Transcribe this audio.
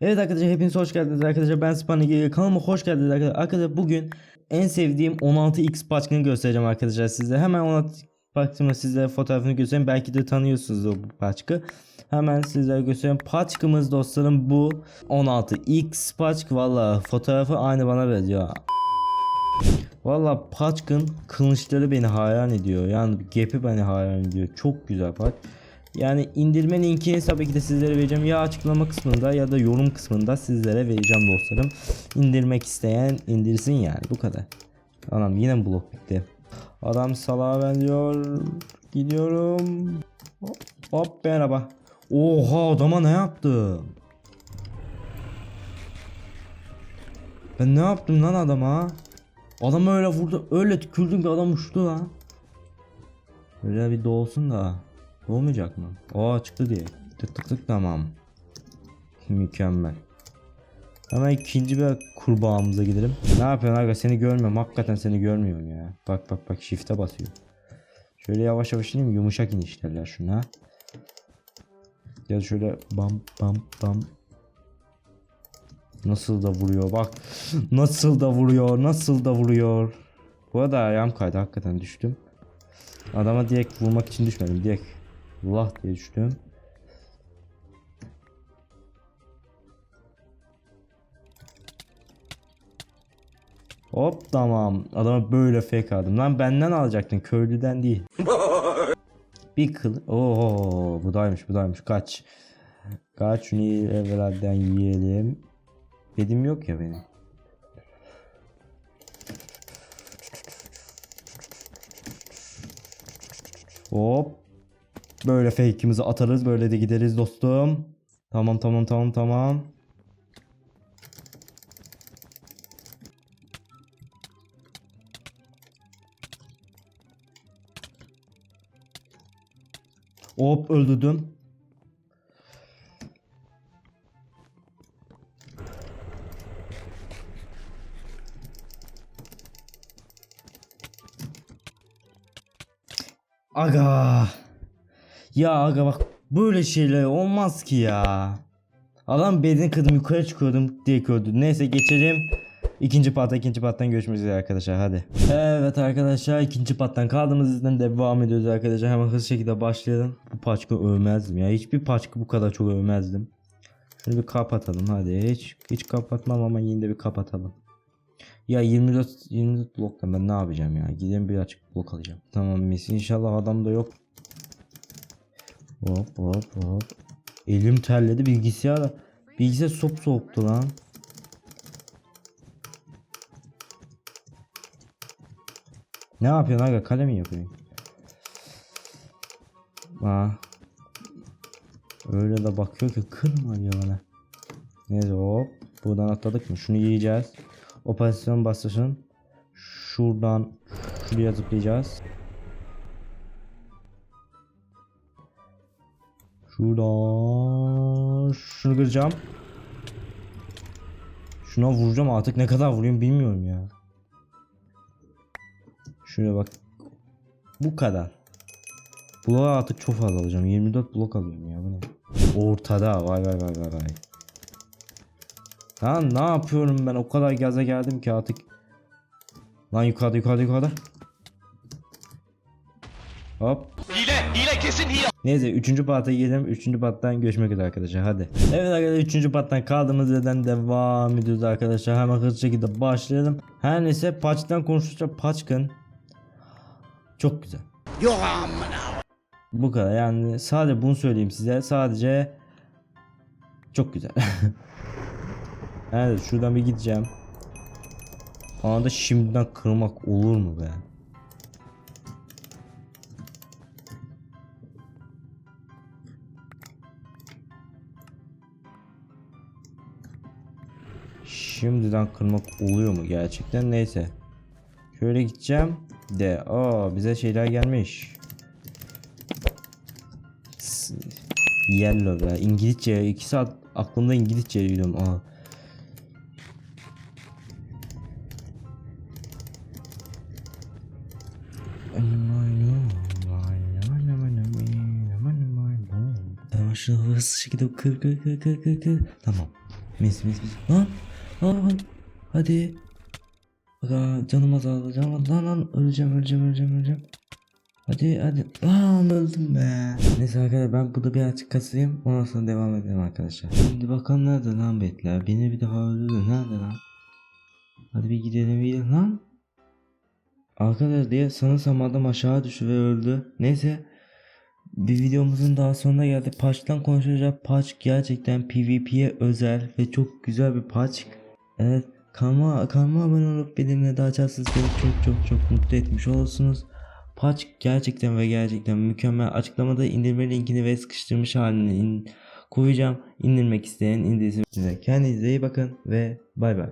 Evet arkadaşlar hepiniz hoş geldiniz arkadaşlar. Ben Spanik kanalıma hoş geldiniz arkadaşlar. Arkadaşlar bugün en sevdiğim 16x paçkını göstereceğim arkadaşlar size. Hemen 16 paçkımı size fotoğrafını göstereyim. Belki de tanıyorsunuz o paçkı. Hemen sizlere göstereyim. Paçkımız dostlarım bu 16x paçk. Valla fotoğrafı aynı bana benziyor. Valla Paçkın kılıçları beni hayran ediyor. Yani gepi beni hayran ediyor. Çok güzel paç. Yani indirme linkini tabii ki de sizlere vereceğim. Ya açıklama kısmında ya da yorum kısmında sizlere vereceğim dostlarım. İndirmek isteyen indirsin yani bu kadar. Anam yine blok bitti. Adam salağa benziyor. Gidiyorum. Hop, hop merhaba. Oha adama ne yaptım? Ben ne yaptım lan adama? Adam öyle vurdu. Öyle tükürdüm ki adam uçtu lan. Öyle bir doğulsun da. Doğmayacak mı? Aa çıktı diye. Tık tık tık tamam. Mükemmel. Hemen ikinci bir kurbağamıza gidelim. Ne yapıyorsun aga seni görmüyorum. Hakikaten seni görmüyorum ya. Bak bak bak shift'e basıyor. Şöyle yavaş yavaş ineyim yumuşak inişlerler şuna. Ya şöyle bam bam bam Nasıl da vuruyor bak. Nasıl da vuruyor. Nasıl da vuruyor. Bu arada ayağım kaydı hakikaten düştüm. Adama direkt vurmak için düşmedim. Direkt Allah diye düştüm. Hop tamam. Adama böyle fake aldım. Lan benden alacaktın. Köylüden değil. Bir kıl. Oo budaymış budaymış. Kaç. Kaç şunu evvelden yiyelim. Bedim yok ya benim. Hop. Böyle fake'imizi atarız. Böyle de gideriz dostum. Tamam tamam tamam tamam. Hop öldürdüm. Aga. Ya aga bak böyle şeyler olmaz ki ya. Adam bedeni kırdım yukarı çıkıyordum diye gördü. Neyse geçelim. İkinci partta ikinci parttan görüşmek üzere arkadaşlar hadi. Evet arkadaşlar ikinci parttan kaldığımız yerden devam ediyoruz arkadaşlar. Hemen hızlı şekilde başlayalım. Bu paçkı övmezdim ya. Hiçbir paçkı bu kadar çok övmezdim. Şunu bir kapatalım hadi. Hiç hiç kapatmam ama yine de bir kapatalım. Ya 24 24 bloktan ben ne yapacağım ya? Gideyim bir açık blok alacağım. Tamam mis. İnşallah adam da yok. Hop hop hop. Elim terledi bilgisayar. Bilgisayar sop soğuktu lan. Ne yapıyorsun aga? Kale mi yapıyorsun? Aa. Öyle de bakıyor ki kırma diyor bana. Neyse hop. Buradan atladık mı? Şunu yiyeceğiz. Operasyon bastırsın. Şuradan şuraya zıplayacağız. Şuradan şunu kıracağım. Şuna vuracağım artık ne kadar vurayım bilmiyorum ya. Şuraya bak. Bu kadar. Bloğa artık çok fazla alacağım. 24 blok alıyorum ya bu ne? Ortada vay vay vay vay vay. Lan ne yapıyorum ben o kadar gaza geldim ki artık. Lan yukarıda yukarıda yukarıda. Hop. Hile, hile kesin hile. Neyse 3. parta gidelim. 3. parttan görüşmek üzere arkadaşlar hadi. Evet arkadaşlar 3. parttan kaldığımız yerden devam ediyoruz arkadaşlar. Hemen hızlı şekilde başlayalım. Her neyse Paç'tan konuştukça Paçkın. Çok güzel. Yok amına. Bu kadar yani sadece bunu söyleyeyim size. Sadece çok güzel. evet şuradan bir gideceğim. Anında şimdiden kırmak olur mu be? Şimdiden kırmak oluyor mu gerçekten? Neyse. Şöyle gideceğim de. Aa bize şeyler gelmiş. Yellow be. İngilizce. 2 saat aklımda İngilizce biliyorum. Aa. Şunu hızlı şekilde kır kır kır kır kır kır. Tamam. Mis mis mis. Lan. Hadi. Aga canım azaldı. Canım azaldı. Lan lan. Öleceğim öleceğim öleceğim öleceğim. Hadi hadi. Lan öldüm be. Neyse arkadaşlar ben burada bir açık kasayım. Ondan sonra devam edelim arkadaşlar. Şimdi bakalım nerede lan betler. Beni bir daha öldürdü. Nerede lan? Hadi bir gidelim bir gidelim lan. Arkadaşlar diye sanırsam adam aşağı düştü ve öldü. Neyse. Bir videomuzun daha sonuna geldik. Patch'tan konuşacak. Patch gerçekten PvP'ye özel ve çok güzel bir patch. Evet. Kanalıma, kanalıma abone olup benimle daha açarsanız beni çok çok çok mutlu etmiş olursunuz. Patch gerçekten ve gerçekten mükemmel. Açıklamada indirme linkini ve sıkıştırmış halini in- koyacağım. İndirmek isteyen indirsin. Kendinize iyi bakın ve bay bay.